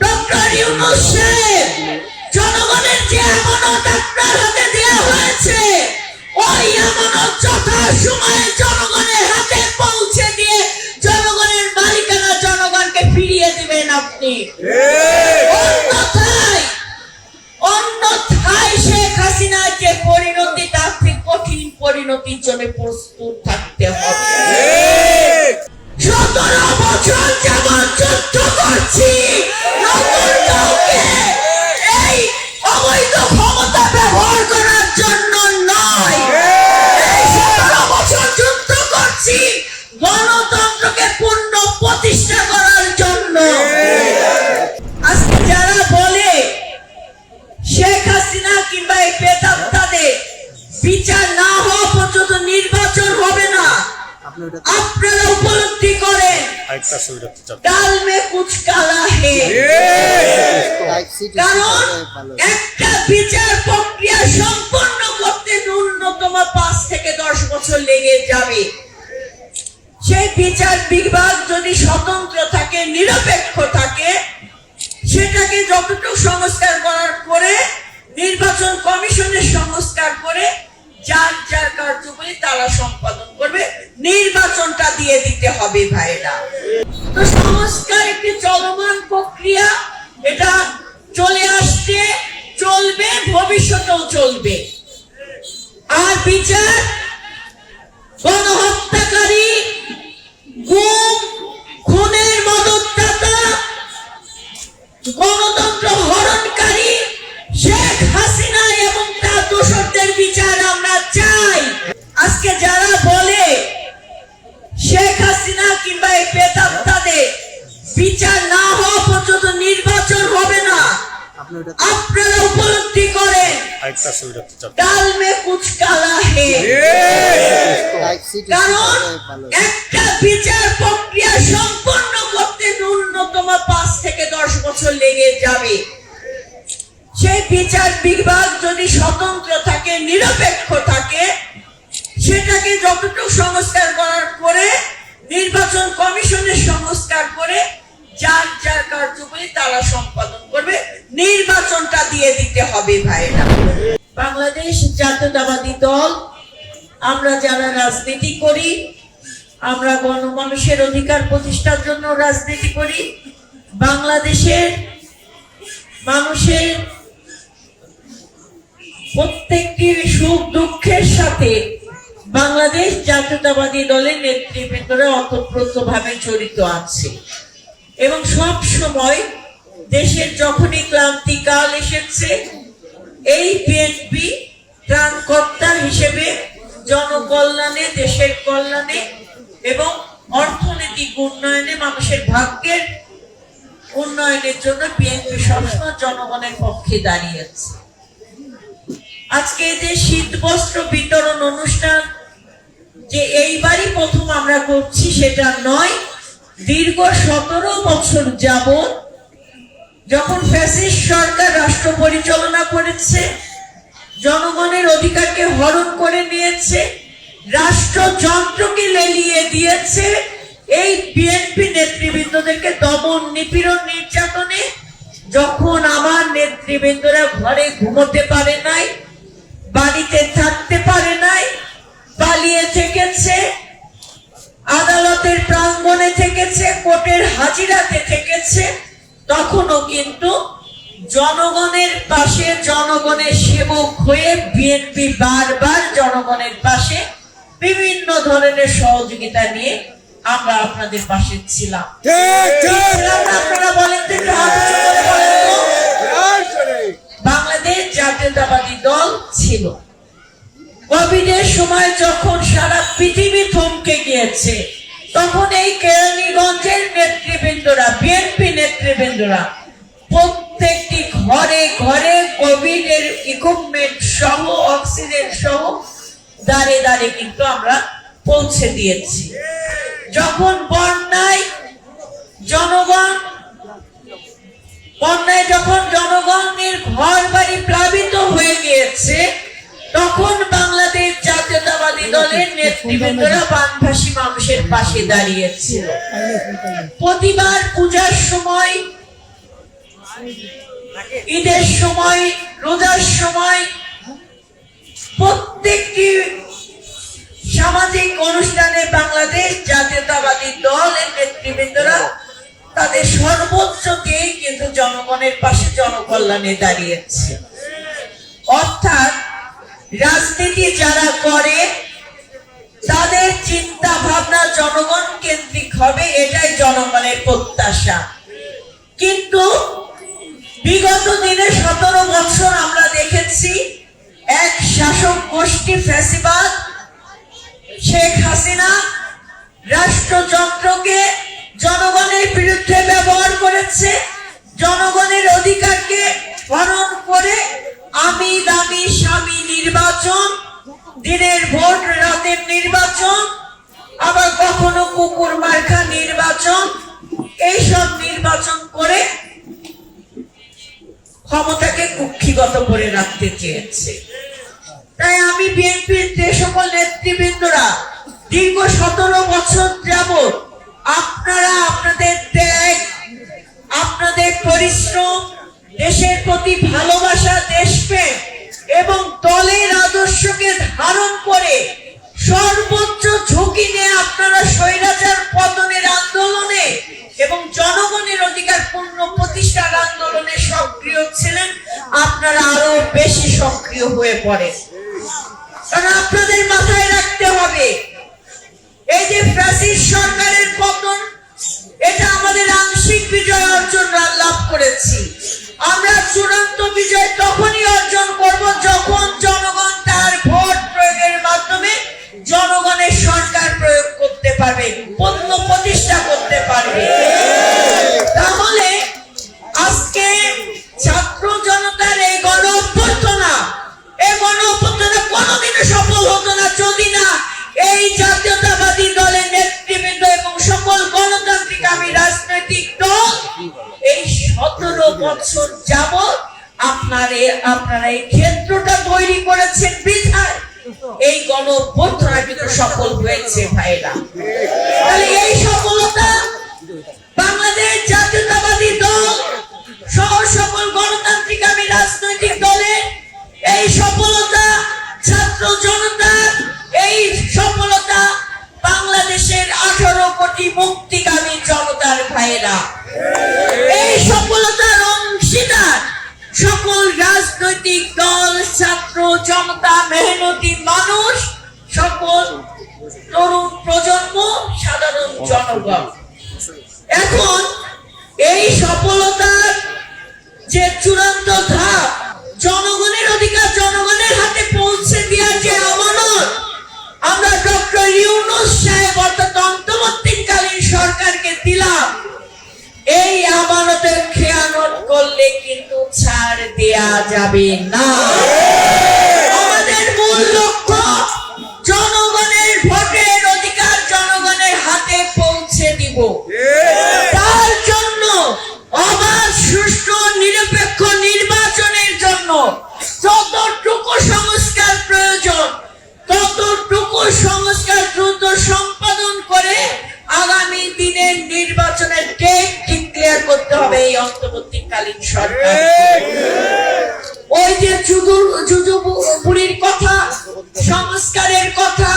Doctor Yunus সাহেব জনগণের যে আমানত আপনার হাতে দেওয়া হয়েছে ওই আমানত যথা সময়ে জনগণের হাতে পৌঁছে দিয়ে জনগণের মালিকানা জনগণকে ফিরিয়ে দিবেন আপনি। অন্যথায় অন্যথায় শেখ হাসিনার যে পরিণতি তার থেকে কঠিন পরিণতির জন্য প্রস্তুত থাকতে হবে। সতেরো বছর যেমন যুদ্ধ করছি নতুন কাউকে আরেকটা ছবিটা তো চাপ ডাল মে কুচ কালা কারণ একটা বিচার প্রক্রিয়া সম্পন্ন করতে ন্যূনতম পাঁচ থেকে দশ বছর লেগে যাবে। সেই বিচার বিভাগ যদি স্বতন্ত্র থাকে নিরপেক্ষ থাকে সেটাকে যতটুকু সংস্কার করার করে নির্বাচন কমিশনের সংস্কার করে যার যার কার্যকরী তারা সম্পাদন করবে। নির্বাচনটা দিয়ে দিতে হবে ভাইরা। তো সংস্কার একটি চলমান প্রক্রিয়া। এটা চলে আসছে, চলবে, ভবিষ্যতেও চলবে। আর বিচার আরেকটা ছবিটা তো ডাল মে কুচ কালা হে। কারণ একটা বিচার প্রক্রিয়া সম্পন্ন করতে ন্যূনতম পাঁচ থেকে দশ বছর লেগে যাবে। সেই বিচার বিভাগ যদি স্বতন্ত্র থাকে নিরপেক্ষ থাকে সেটাকে যতটুকু সংস্কার করার করে নির্বাচন কমিশনের সংস্কার করে যার যার কার্যকরী তারা সম্পাদন করবে। নির্বাচনটা দিয়ে দিতে হবে ভাইরা বাংলাদেশ জাতীয়তাবাদী দল, আমরা যারা রাজনীতি করি, আমরা গণমানুষের অধিকার প্রতিষ্ঠার জন্য রাজনীতি করি, বাংলাদেশের মানুষের প্রত্যেকটি সুখ দুঃখের সাথে বাংলাদেশ জাতীয়তাবাদী দলের নেতৃবৃন্দরা অতপ্রত ভাবে জড়িত আছে। এবং সব সময় দেশের যখনই ক্লান্তিকাল এসেছে, এই বিএনপি ত্রাণকর্তা হিসেবে জনকল্যাণে, দেশের কল্যাণে এবং অর্থনৈতিক উন্নয়নে মানুষের ভাগ্যের উন্নয়নের জন্য বিএনপি সবসময় জনগণের পক্ষে দাঁড়িয়েছে আজকে যে শীত বস্ত্র বিতরণ অনুষ্ঠান যে এইবারই প্রথম আমরা করছি, সেটা নয় দীর্ঘ সতেরো বছর যাবত যখন ফ্যাসিস্ট সরকার রাষ্ট্র পরিচালনা করেছে, জনগণের অধিকারকে হরণ করে নিয়েছে, রাষ্ট্রযন্ত্রকে লেলিয়ে দিয়েছে, এই বিএনপি নেতৃবৃন্দদেরকে দমন নিপীড়ন নির্যাতনে যখন আমার নেতৃবৃন্দরা ঘরে ঘুমোতে পারে নাই থেকেছে কোর্টের হাজিরাতে থেকেছে। তখনও কিন্তু জনগণের পাশে জনগণের সেবক হয়ে বিএনপি বারবার জনগণের পাশে বিভিন্ন ধরনের সহযোগিতা নিয়ে আমরা আপনাদের পাশে ছিলাম। আপনারা বলেন? বাংলাদেশ জাতীয়তাবাদী দল ছিল। কোভিডের সময় যখন সারা পৃথিবী থমকে গিয়েছে তখন এই কেরানীগঞ্জের নেতৃবৃন্দরা বিএনপি নেতৃবৃন্দরা, প্রত্যেকটি ঘরে ঘরে কোভিড এর ইকুইপমেন্ট সহ অক্সিজেন সহ দাঁড়ে দাঁড়ে কিন্তু আমরা পৌঁছে দিয়েছি। যখন বন্যায় জনগণ, বন্যায় যখন জনগণের ঘর বাড়ি প্লাবিত হয়ে গিয়েছে তখন বাংলাদেশ জাতীয়তাবাদী দলের নেতৃবৃন্দরা বানভাসী মানুষের পাশে দাঁড়িয়েছিল। প্রতিবার পূজার সময়, ঈদের সময়, রোজার সময় প্রত্যেকটি সামাজিক অনুষ্ঠানে বাংলাদেশ জাতীয়তাবাদী দলের নেতৃবৃন্দরা তাদের সর্বোচ্চ কিন্তু জনগণের পাশে জনকল্যাণে দাঁড়িয়েছে। অর্থাৎ রাজনীতি যারা করে, তাদের চিন্তা ভাবনা জনগণ কেন্দ্রিক হবে, এটাই জনগণের প্রত্যাশা। কিন্তু বিগত দিনে সতেরো বছর আমরা দেখেছি, এক শাসক গোষ্ঠী ফ্যাসিবাদ, শেখ হাসিনা রাষ্ট্রযন্ত্রকে জনগণের বিরুদ্ধে ব্যবহার করেছে, জনগণের অধিকারকে হরণ করে আমি দামি স্বামী নির্বাচন, দিনের ভোট, রাতের নির্বাচন, আবার কখনো কুকুর মার্কা নির্বাচন, এইসব নির্বাচন করে ক্ষমতাকে কুক্ষিগত করে রাখতে চেয়েছে। তাই আমি বিএনপির যে সকল নেতৃবৃন্দরা দীর্ঘ সতেরো বছর যাবৎ আপনারা আপনাদের ত্যাগ, আপনাদের পরিশ্রম দেশের প্রতি ভালোবাসা দেশপ্রেম এবং দলের আদর্শকে ধারণ করে সর্বোচ্চ ঝুঁকি নিয়ে আপনারা স্বৈরাচার পতনের আন্দোলনে এবং জনগণের অধিকার পূর্ণ প্রতিষ্ঠার আন্দোলনে সক্রিয় ছিলেন, আপনারা আরও বেশি সক্রিয় হয়ে পড়েন। কারণ আপনাদের মাথায় রাখতে হবে, এই যে ফ্রাসিস সরকারের পতন, এটা আমাদের আংশিক বিজয় অর্জন লাভ করেছি। আমরা চূড়ান্ত বিজয় তখনই অর্জন করব যখন জনগণ তার ভোট প্রয়োগের মাধ্যমে জনগণের সরকার প্রয়োগ করতে পারবে, পণ্য প্রতিষ্ঠা করতে পারবে। তাহলে আজকে ছাত্র জনতার এই গণ অভ্যর্থনা এই গণ অভ্যর্থনা কোনোদিনও সফল আপনার এই ক্ষেত্রটা তৈরি করেছেন বিধায় এই গণ কিন্তু সফল হয়েছে ভাইরা তাহলে এই সফলতা বাংলাদেশ জাতীয়তাবাদী দল সহ সকল গণতান্ত্রিক আমি রাজনৈতিক দলের এই সফলতা ছাত্র জনতার এই সফলতা বাংলাদেশের আঠারো কোটি মুক্তিকামী জনতার ভাইয়েরা। এই সফলতার অংশীদার সকল রাজনৈতিক দল, ছাত্র জনতা, মেহনতি মানুষ, সকল তরুণ প্রজন্ম, সাধারণ জনগণ। এখন এই সফলতার যে চূড়ান্ত ধাপ, জনগণের অধিকার জনগণের হাতে পৌঁছে দেওয়ার যে আমানত, আমরা ডক্টর ইউনুস সাহেব অর্থাৎ অন্তর্বর্তীকালীন সরকারকে দিলাম। দেয়া যাবে না। জনগণের অধিকার জনগণের হাতে পৌঁছে নিরপেক্ষ নির্বাচনের জন্য যতটুকু সংস্কার প্রয়োজন, ততটুকু সংস্কার দ্রুত সম্পাদন করে আগামী দিনের নির্বাচনের করতে হবে এই অন্তর্বর্তীকালীন সরকার ওই যে জুজু কথা, সংস্কারের কথা,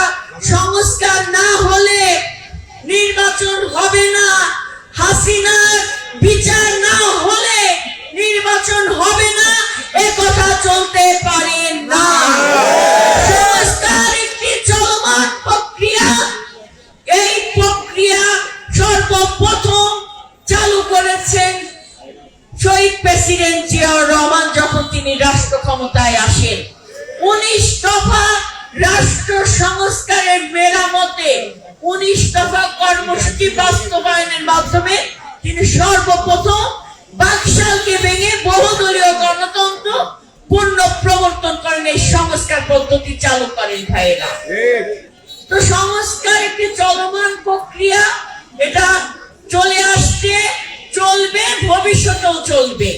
সংস্কার না হলে নির্বাচন হবে না। হাসিনার বিচার না হলে নির্বাচন হবে না। এ কথা চলতে পারে না। প্রেসিডেন্ট জিয়াউর রহমান যখন তিনি রাষ্ট্র ক্ষমতায় আসেন, উনিশ দফা রাষ্ট্র সংস্কারের মেরামতে, উনিশ দফা কর্মসূচি বাস্তবায়নের মাধ্যমে তিনি সর্বপ্রথম বাকশালকে ভেঙে বহুদলীয় গণতন্ত্র পূর্ণ প্রবর্তন করেন, এই সংস্কার পদ্ধতি চালু করেন ভাইয়েরা। তো সংস্কার একটি চলমান প্রক্রিয়া, এটা চলে আসছে চলবে ভবিষ্যতেও চলবে।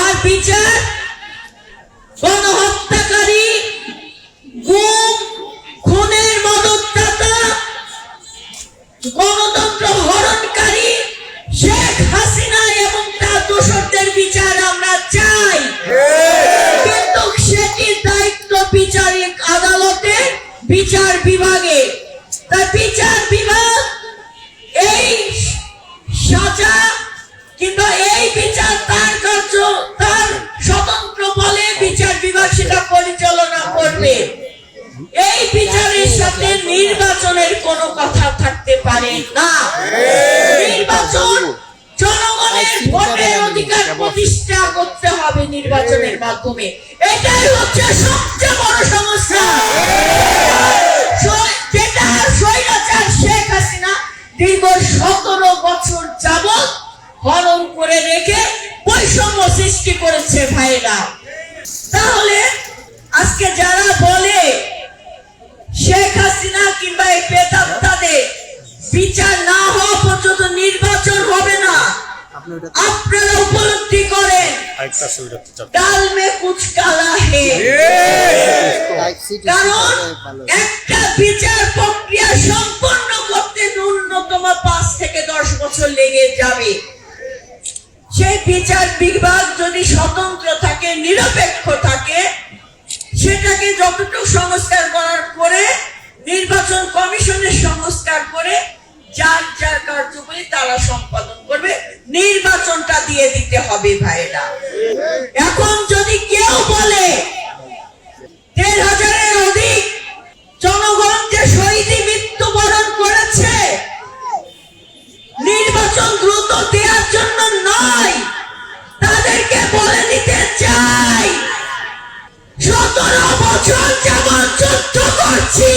আর বিচার গণহত্যাকারী গুম খুনের মদতদাতা গণতন্ত্র হরণকারী শেখ হাসিনা এবং তার দোষরদের বিচার আমরা চাই। কিন্তু সেটির দায়িত্ব বিচারিক আদালতে বিচার বিভাগে নির্বাচনের কোনো কথা থাকতে পারে না। নির্বাচন জনগণের ভোটের অধিকার প্রতিষ্ঠা করতে হবে নির্বাচনের মাধ্যমে। এটাই হচ্ছে সবচেয়ে বড় সমস্যা। যেটা স্বৈরাচার শেখ হাসিনা দীর্ঘ সতেরো বছর যাবৎ হরণ করে রেখে বৈষম্য সৃষ্টি করেছে ভাইরা। তাহলে আজকে যারা বলে শেখ হাসিনা কিংবা এই পেতাত্তাদের বিচার না হওয়া পর্যন্ত নির্বাচন হবে না। আপনারা উপলব্ধি করেন। ডাল মে কুচ কালা হে। কারণ একটা বিচার প্রক্রিয়া সম্পন্ন করতে ন্যূনতম পাঁচ থেকে দশ বছর লেগে যাবে। সেই বিচার বিভাগ যদি স্বতন্ত্র থাকে নিরপেক্ষ থাকে সেটাকে যতটুকু সংস্কার করার পরে নির্বাচন কমিশনের সংস্কার করে, যার যার কার্যকরী তারা সম্পাদন করবে। নির্বাচনটা দিয়ে দিতে হবে ভাইরা এখন যদি কেউ বলে, দেড় হাজারের সতেরো বছর যুদ্ধ করছি?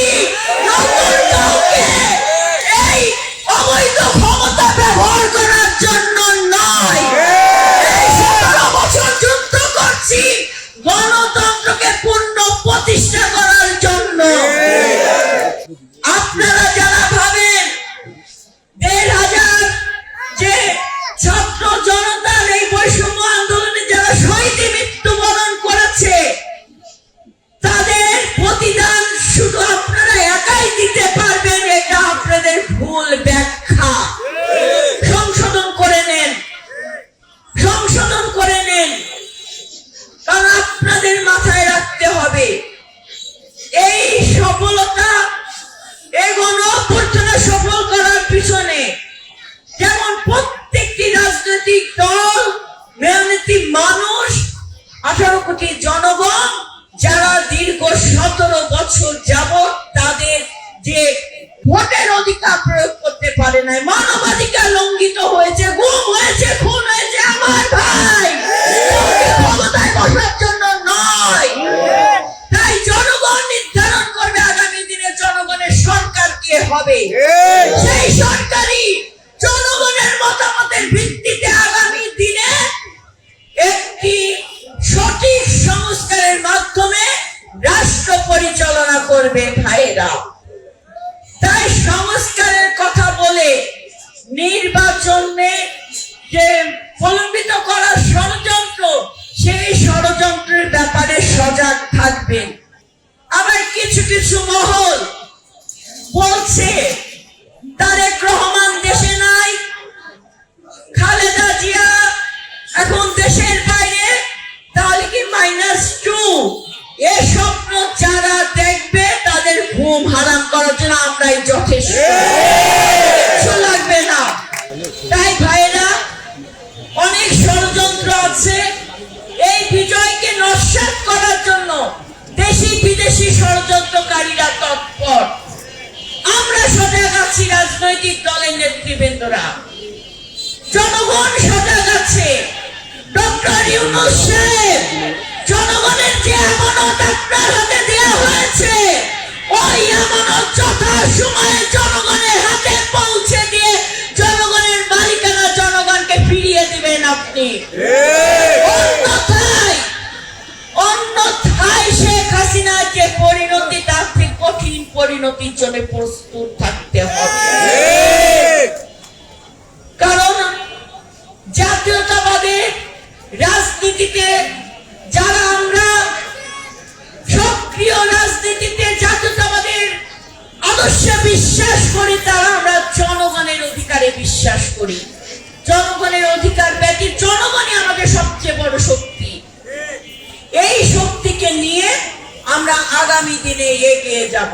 হবে। সেই সরকারি জনগণের মতামতের ভিত্তিতে আগামী দিনে একটি সঠিক সংস্কারের মাধ্যমে রাষ্ট্র পরিচালনা করবে ভাইরা তাই সংস্কারের কথা বলে নির্বাচনে যে প্রলম্বিত করার ষড়যন্ত্র সেই ষড়যন্ত্রের ব্যাপারে সজাগ থাকবেন। আবার কিছু কিছু মহল বলছে জনগণ সজাগ আছে ডক্টর ইউনুস সাহেব জনগণের যে আমানত আপনার হাতে দেওয়া হয়েছে ওই আমানত যথা সময়ে জনগণের হাতে পৌঁছে দিয়ে জনগণের মালিকানা জনগণকে ফিরিয়ে দিবেন আপনি। অন্যথায় অন্যথায় শেখ হাসিনার যে পরিণতি তার থেকে কঠিন পরিণতির জন্য প্রস্তুত থাকতে হবে। কারণ জাতীয়তাবাদের রাজনীতিতে যারা আমরা সক্রিয় রাজনীতিতে জাতীয়তাবাদের আদর্শে বিশ্বাস করি, তারা আমরা জনগণের অধিকারে বিশ্বাস করি। জনগণের অধিকার ব্যতীত জনগণই আমাদের সবচেয়ে বড় শক্তি। এই শক্তিকে নিয়ে আমরা আগামী দিনে এগিয়ে যাব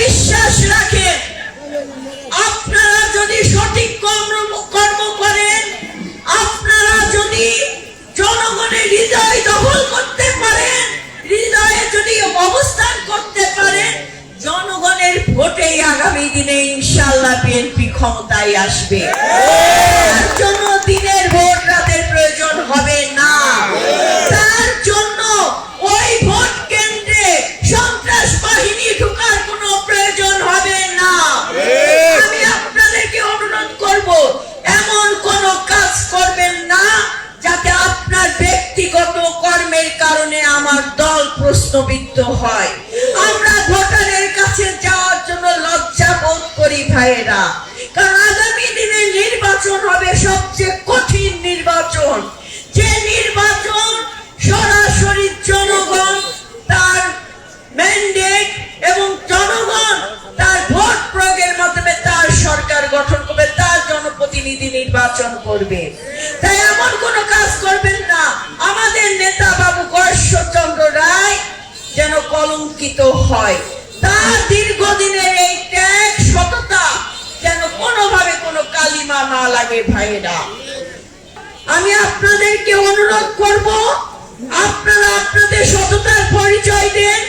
বিশ্বাস রাখেন আপনারা যদি সঠিক কর্ম কর্ম করেন, আপনারা যদি জনগণের হৃদয় দখল করতে পারেন, হৃদয়ে যদি অবস্থান করতে পারেন, জনগণের ভোটেই আগামী দিনে ইনশাল্লাহ বিএনপি ক্ষমতায় আসবে। জন্য দিনের ভোট রাতের প্রয়োজন হবে ব্যক্তিগত কর্মের কারণে আমার দল প্রশ্নবিদ্ধ হয়। আমরা ভোটারের কাছে যাওয়ার জন্য লজ্জা বোধ করি ভাইয়েরা। কারণ আগামী দিনে নির্বাচন হবে সবচেয়ে নির্বাচন করবে। তাই এমন কোন কাজ করবেন না। আমাদের নেতা বাবু গয়েশ্বরচন্দ্র রায় যেন কলঙ্কিত হয়। তার দীর্ঘদিনের এই ত্যাগ, সততা যেন কোনোভাবে কোনো কালিমা না লাগে ভাইয়েরা। আমি আপনাদেরকে অনুরোধ করব, আপনারা আপনাদের সততার পরিচয় দেন।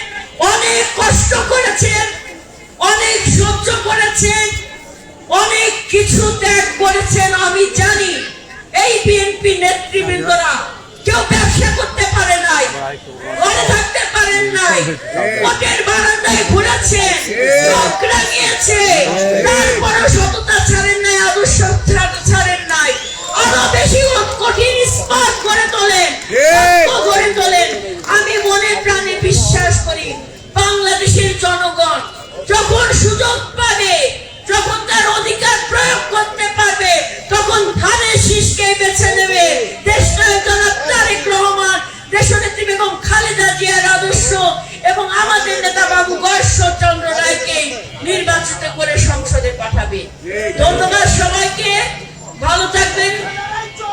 অনেক কষ্ট করেছেন, অনেক সহ্য করেছেন অনেক কিছু ত্যাগ করেছেন, আমি জানি। এই বিএনপি নেতৃবৃন্দরা কেউ ব্যবসা করতে পারে নাই, ঘরে থাকতে পারেন নাই ভোটের বারান্দায় ঘুরেছে, চোখ রাঙিয়েছে, তারপরও সততা ছাড়েন নাই আদর্শ খালেদা জিয়ার আদর্শ এবং আমাদের নেতা বাবু চন্দ্র রায়কে নির্বাচিত করে সংসদে পাঠাবে। ধন্যবাদ সবাইকে। ভালো থাকবেন।